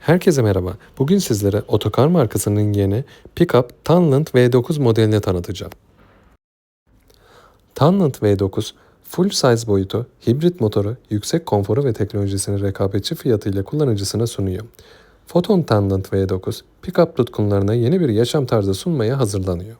Herkese merhaba. Bugün sizlere otokar markasının yeni Pickup Tunland V9 modelini tanıtacağım. Tunland V9, full size boyutu, hibrit motoru, yüksek konforu ve teknolojisini rekabetçi fiyatıyla kullanıcısına sunuyor. Photon Tunland V9, pickup tutkunlarına yeni bir yaşam tarzı sunmaya hazırlanıyor.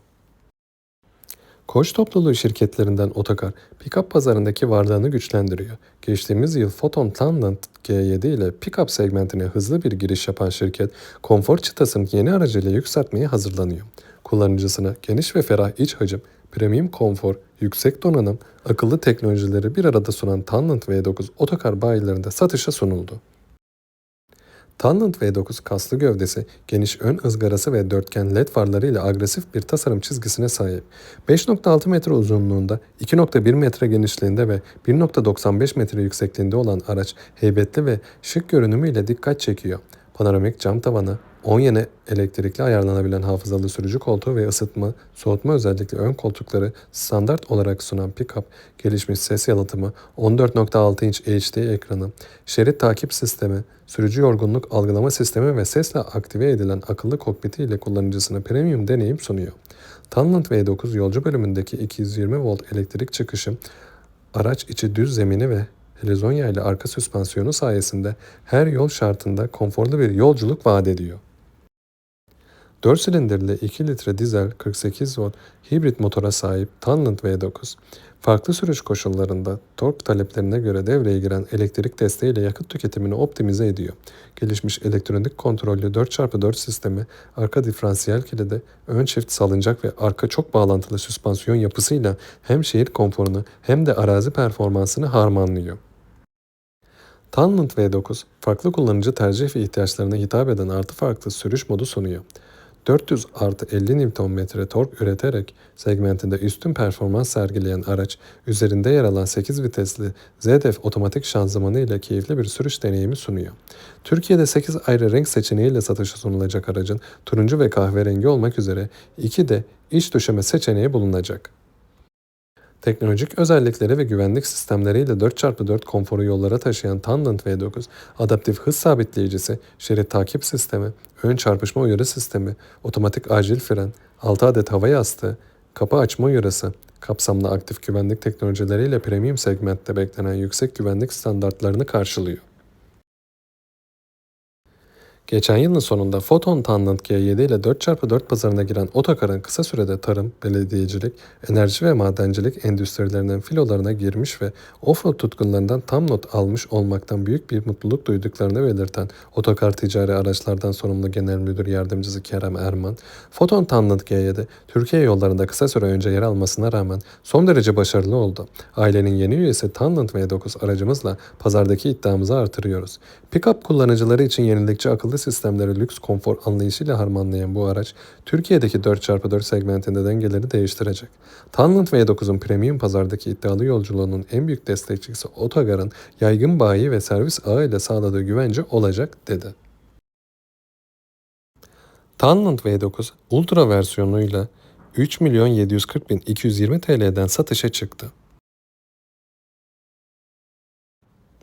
Koç topluluğu şirketlerinden Otokar, pick-up pazarındaki varlığını güçlendiriyor. Geçtiğimiz yıl Photon Tunland G7 ile pick-up segmentine hızlı bir giriş yapan şirket, konfor çıtasını yeni aracıyla yükseltmeye hazırlanıyor. Kullanıcısına geniş ve ferah iç hacim, premium konfor, yüksek donanım, akıllı teknolojileri bir arada sunan Tunland V9 otokar bayilerinde satışa sunuldu. Tunland V9 kaslı gövdesi, geniş ön ızgarası ve dörtgen led farlarıyla agresif bir tasarım çizgisine sahip. 5.6 metre uzunluğunda, 2.1 metre genişliğinde ve 1.95 metre yüksekliğinde olan araç heybetli ve şık görünümüyle dikkat çekiyor. Panoramik cam tavanı, 10 yeni elektrikli ayarlanabilen hafızalı sürücü koltuğu ve ısıtma, soğutma özellikli ön koltukları standart olarak sunan pick-up, gelişmiş ses yalıtımı, 14.6 inç HD ekranı, şerit takip sistemi, sürücü yorgunluk algılama sistemi ve sesle aktive edilen akıllı kokpiti ile kullanıcısına premium deneyim sunuyor. Tunland V9 yolcu bölümündeki 220 volt elektrik çıkışı, araç içi düz zemini ve Helizonya ile arka süspansiyonu sayesinde her yol şartında konforlu bir yolculuk vaat ediyor. 4 silindirli 2 litre dizel 48 volt hibrit motora sahip Tunland V9, farklı sürüş koşullarında tork taleplerine göre devreye giren elektrik desteğiyle yakıt tüketimini optimize ediyor. Gelişmiş elektronik kontrollü 4x4 sistemi, arka diferansiyel kilidi, ön çift salıncak ve arka çok bağlantılı süspansiyon yapısıyla hem şehir konforunu hem de arazi performansını harmanlıyor. Tunland V9, farklı kullanıcı tercih ve ihtiyaçlarına hitap eden artı farklı sürüş modu sunuyor. 400 artı 50 Nm tork üreterek segmentinde üstün performans sergileyen araç, üzerinde yer alan 8 vitesli ZDF otomatik şanzımanı ile keyifli bir sürüş deneyimi sunuyor. Türkiye'de 8 ayrı renk seçeneğiyle satışa sunulacak aracın turuncu ve kahverengi olmak üzere 2 de iç döşeme seçeneği bulunacak. Teknolojik özellikleri ve güvenlik sistemleriyle 4x4 konforu yollara taşıyan Tunland V9, adaptif hız sabitleyicisi, şerit takip sistemi, ön çarpışma uyarı sistemi, otomatik acil fren, 6 adet hava yastığı, kapı açma uyarısı, kapsamlı aktif güvenlik teknolojileriyle premium segmentte beklenen yüksek güvenlik standartlarını karşılıyor. Geçen yılın sonunda Photon Tunland G7 ile 4x4 pazarına giren Otokar'ın kısa sürede tarım, belediyecilik, enerji ve madencilik endüstrilerinin filolarına girmiş ve offroad tutkunlarından tam not almış olmaktan büyük bir mutluluk duyduklarını belirten Otokar Ticari Araçlardan Sorumlu Genel Müdür Yardımcısı Kerem Erman, Photon Tunland G7 Türkiye yollarında kısa süre önce yer almasına rağmen son derece başarılı oldu. Ailenin yeni üyesi Tunland V9 aracımızla pazardaki iddiamızı artırıyoruz. Pickup kullanıcıları için yenilikçi akıllı sistemleri lüks konfor anlayışıyla harmanlayan bu araç, Türkiye'deki 4x4 segmentinde dengeleri değiştirecek. Tunland V9'un premium pazardaki iddialı yolculuğunun en büyük destekçisi Otogar'ın yaygın bayi ve servis ağı ile sağladığı güvence olacak dedi. Tunland V9 Ultra versiyonuyla 3 milyon 740 bin 220 TL'den satışa çıktı.